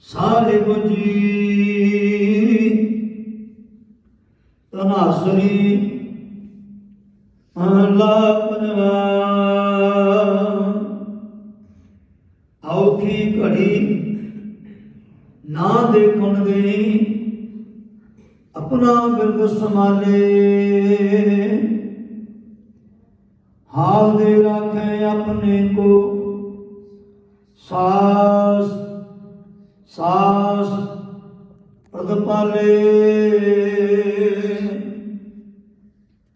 ਸਾਹਿਬ ਜੀ ਤਨਾਸਰੀ ਮਹਲਾ ਪੰਜਵਾ। ਔਖੀ ਘੜੀ ਨਾ ਦੇਖਣ ਦੇ ਆਪਣਾ ਬਿਰਦ ਸੰਭਾਲੇ। ਹਾਲ ਦੇ ਰਾਖੇ ਆਪਣੇ ਕੋ ਸਾਸ ਸਾਸ ਪ੍ਰਤਪਾਲੇ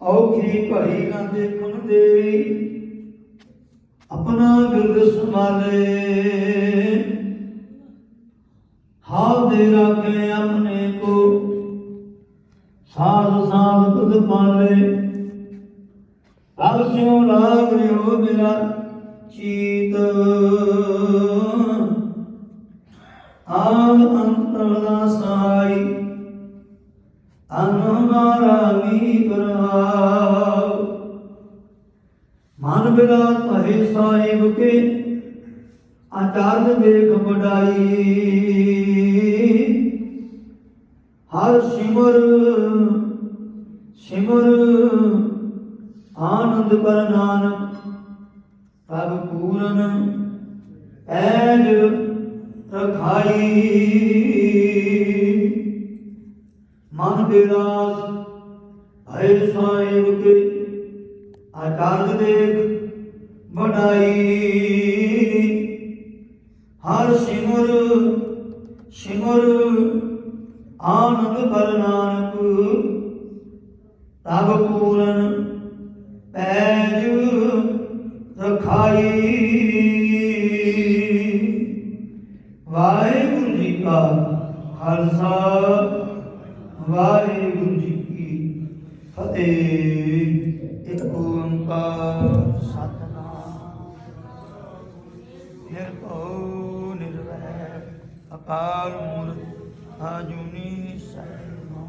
ਔਖੀ ਘੜੀ ਨਾ ਦੇਖਣ ਦੇ, ਆਪਣਾ ਬਿਰਦ ਸੰਭਾਲੇ। ਹਾਲ ਦੇ ਰਾਖੇ ਆਪਣੇ ਕੋ, ਸਾਧ ਸਾਧ ਤੁਧ ਪਾਲੇ। ਤਬ ਸਿਉ ਲਾਗ ਰਿਓ ਮੇਰਾ ਚੀਤ ਆਦ ਅੰਤਰ ਦਾ ਮੀ ਪ੍ਰਭਾਵ ਮਨ ਬਿਲਾ ਤਹੇ ਸਾਹਿਬ ਕੇ ਆਚਾਰਜ ਦੇਖ ਬਡਾਈ ਹਰ ਸਿਮਰ ਸਿਮਰ ਆਨੰਦ ਕਰ ਨਾਨਕ, ਤਬ ਪੂਰਨ ਐਜ ਰਖਾਈ ਮਨ ਬਿਰਾਸ ਭੈ ਸਾਹਿਬ ਕੇ ਆਚਾਰਜ ਦੇਖ ਬਡਾਈ ਹਰ ਸਿਮਰ ਸਿਮਰ ਆਨੰਦ ਪਰ ਨਾਨਕ ਤਬ ਪੂਰਨ ਪੈਜ ਰਖਾਈ। ਵਾਹਿਗੁਰੂ ਜੀ ਕਾ ਖਾਲਸਾ, ਵਾਹਿਗੁਰੂ ਜੀ ਕੀ ਫਤਿਹ। ਇੱਕ ਓੰਕਾਰ ਸਤਨਾਮ। ਨਿਰਭਉ, ਨਿਰਵੈਰ, ਅਕਾਲ ਮੂਰਤ ਆਜੂਨੀ ਸੈਭੰ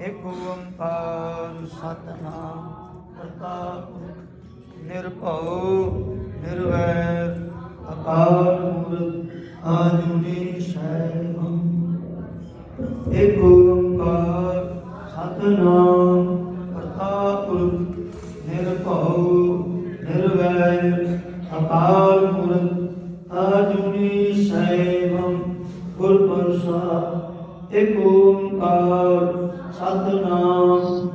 ਇੱਕ ਓੰਕਾਰ ਸਤਨਾਮ, ਕਰਤਾ ਪੁਰਖ। ਨਿਰਭਉ, ਨਿਰਵੈਰ, ਅਕਾਲ ਆਜੂਨੀ ਸੈਭੰ ਇੱਕ ਓੰਕਾਰ ਸਤਨਾਮ ਕਰਤਾ ਪੁਰਖ ਨਿਰਭਉ, ਨਿਰਵੈਰ, ਅਕਾਲ ਮੂਰਤ ਆਜੂਨੀ ਸੈਭੰ ਗੁਰ ਪ੍ਰਸਾਦ ਇੱਕ ਓੰਕਾਰ ਸਤਨਾਮ